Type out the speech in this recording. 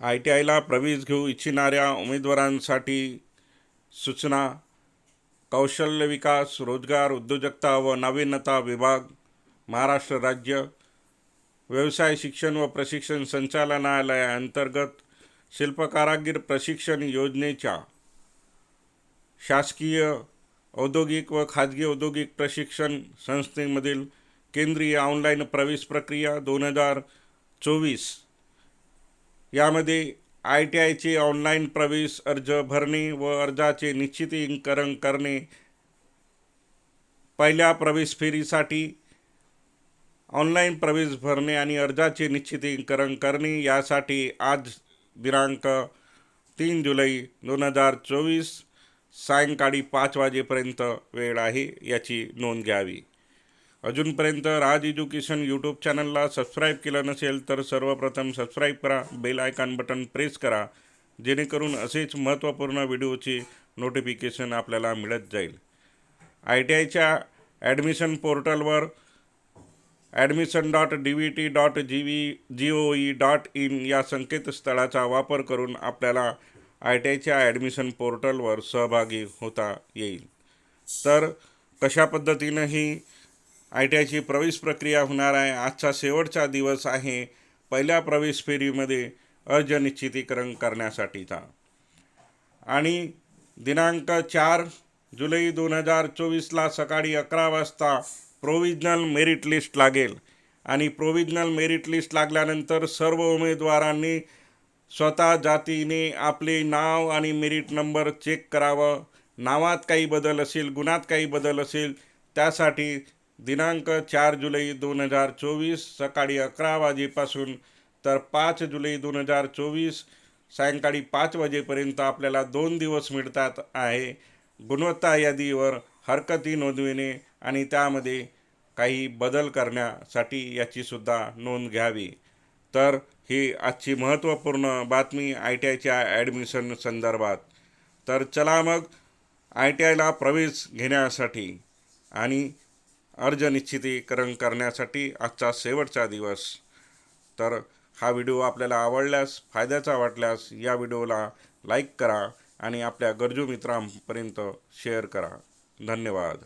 I T आयला प्रवेश घेऊ इच्छिणाऱ्या उमेदवारांसाठी सूचना. कौशल्य विकास रोजगार उद्योजकता व नाविन्यता विभाग महाराष्ट्र राज्य. व्यवसाय शिक्षण व प्रशिक्षण संचालनालयाअंतर्गत शिल्पकारागीर प्रशिक्षण योजनेच्या शासकीय औद्योगिक व खाजगी औद्योगिक प्रशिक्षण संस्थेमधील केंद्रीय ऑनलाईन प्रवेश प्रक्रिया दोन हजार चोवीस यामध्ये आय टी आयचे ऑनलाईन प्रवेश अर्ज भरणे व अर्जाचे निश्चितीकरण करणे पहिल्या प्रवेश फेरीसाठी ऑनलाईन प्रवेश भरणे आणि अर्जाचे निश्चितीकरण करणे यासाठी आज दिनांक तीन जुलै दोन हजार चोवीस सायंकाळी पाच वाजेपर्यंत वेळ आहे याची नोंद घ्यावी. अजूनपर्यंत राज एज्युकेशन यूट्यूब चॅनलला सबस्क्राईब केलं नसेल तर सर्वप्रथम सबस्क्राईब करा बेल आयकॉन बटन प्रेस करा जेणेकरून असेच महत्त्वपूर्ण व्हिडिओचे नोटिफिकेशन आपल्याला मिळत जाईल. आय टी आयच्या ॲडमिशन पोर्टलवर admission dot D V T dot G V G O E dot in या संकेतस्थळाचा वापर करून आपल्याला आय टी आयच्या ॲडमिशन पोर्टलवर सहभागी होता येईल. तर कशा पद्धतीनं ही आय टी आयची प्रवेश प्रक्रिया होणार आहे. आजचा शेवटचा दिवस आहे. पहिल्या प्रवेश फेरीमध्ये अर्ज निश्चितीकरण करण्यासाठीचा. आणि दिनांक चार जुलै दोन हजार चोवीसला सकाळी अकरा वाजता प्रोविजनल मेरिट लिस्ट लागेल. आणि प्रोविजनल मेरिट लिस्ट लागल्यानंतर सर्व उमेदवारांनी स्वतः जातीने आपले नाव आणि मेरिट नंबर चेक करावं. नावात काही बदल असेल गुणात काही बदल असेल त्यासाठी दिनांक चार जुलै दोन हजार चोवीस सकाळी अकरा वाजेपासून तर पाच जुलै दोन हजार चोवीस सायंकाळी पाच वाजेपर्यंत आपल्याला दोन दिवस मिळतात आहे. गुणवत्ता यादीवर हरकती नोंदविणे आणि त्यामध्ये काही बदल करण्यासाठी याचीसुद्धा नोंद घ्यावी. तर ही आजची महत्त्वपूर्ण बातमी आय टी आयच्या ॲडमिशन संदर्भात. तर चला मग आय टी आयला प्रवेश घेण्यासाठी आणि अर्ज निश्चितीकरण करण्यासाठी आजचा शेवटचा दिवस. तर हा व्हिडिओ आपल्याला आवडल्यास फायद्याचा वाटल्यास या व्हिडिओला लाईक करा आणि आपल्या गरजू मित्रांपर्यंत शेअर करा. धन्यवाद.